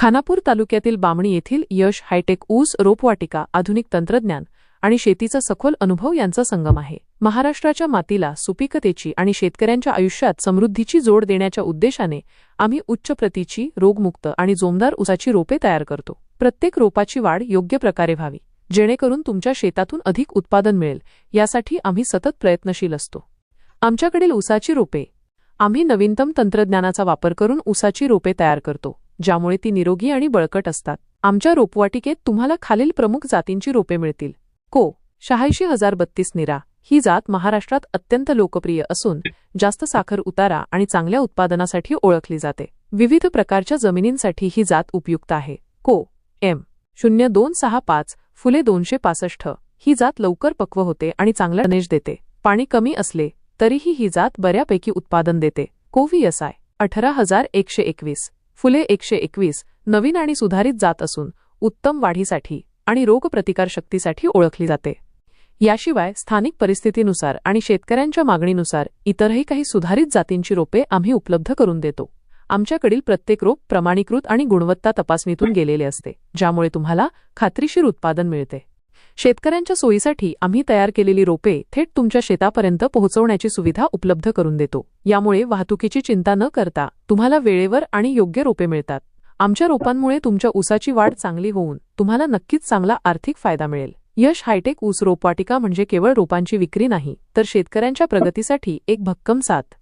खानापूर तालुक्यातील बामणी येथील यश हायटेक ऊस रोपवाटिका आधुनिक तंत्रज्ञान आणि शेतीचा सखोल अनुभव यांचा संगम आहे. महाराष्ट्राच्या मातीला सुपिकतेची आणि शेतकऱ्यांच्या आयुष्यात समृद्धीची जोड देण्याच्या उद्देशाने आम्ही उच्च प्रतीची रोगमुक्त आणि जोमदार ऊसाची रोपे तयार करतो. प्रत्येक रोपाची वाढ योग्य प्रकारे व्हावी जेणेकरून तुमच्या शेतातून अधिक उत्पादन मिळेल यासाठी आम्ही सतत प्रयत्नशील असतो. आमच्याकडील ऊसाची रोपे. आम्ही नवीनतम तंत्रज्ञानाचा वापर करून ऊसाची रोपे तयार करतो. ज्यामुळे ती निरोगी आणि बळकट असतात. आमच्या रोपवाटिकेत तुम्हाला खालील प्रमुख जातींची रोपे मिळतील. को. शहाऐंशी हजार बत्तीस निरा. ही जात महाराष्ट्रात अत्यंत लोकप्रिय असून जास्त साखर उतारा आणि चांगल्या उत्पादनासाठी ओळखली जाते. विविध प्रकारच्या जमिनींसाठी ही जात उपयुक्त आहे. को. एम. शून्य दोन सहा पाच फुले दोनशे पासष्ट. ही जात लवकर पक्व होते आणि चांगला गणेश देते. पाणी कमी असले तरीही ही जात बऱ्यापैकी उत्पादन देते. कोव्हीएसआय अठरा हजार एकशे एकवीस. फुले एकशे एकवीस नवीन आणि सुधारित जात असून उत्तम वाढीसाठी आणि रोगप्रतिकारशक्तीसाठी ओळखली जाते. याशिवाय स्थानिक परिस्थितीनुसार आणि शेतकऱ्यांच्या मागणीनुसार इतरही काही सुधारित जातींची रोपे आम्ही उपलब्ध करून देतो. आमच्याकडील प्रत्येक रोप प्रमाणीकृत आणि गुणवत्ता तपासणीतून गेलेले असते ज्यामुळे तुम्हाला खात्रीशीर उत्पादन मिळते. शेतकऱ्यांच्या सोयीसाठी आम्ही तयार केलेली रोपे थेट तुमच्या शेतापर्यंत पोहोचवण्याची सुविधा उपलब्ध करून देतो. यामुळे वाहतुकीची चिंता न करता तुम्हाला वेळेवर आणि योग्य रोपे मिळतात. आमच्या रोपांमुळे तुमच्या ऊसाची वाढ चांगली होऊन तुम्हाला नक्कीच चांगला आर्थिक फायदा मिळेल. यश हायटेक ऊस रोपवाटिका म्हणजे केवळ रोपांची विक्री नाही तर शेतकऱ्यांच्या प्रगतीसाठी एक भक्कम साथ.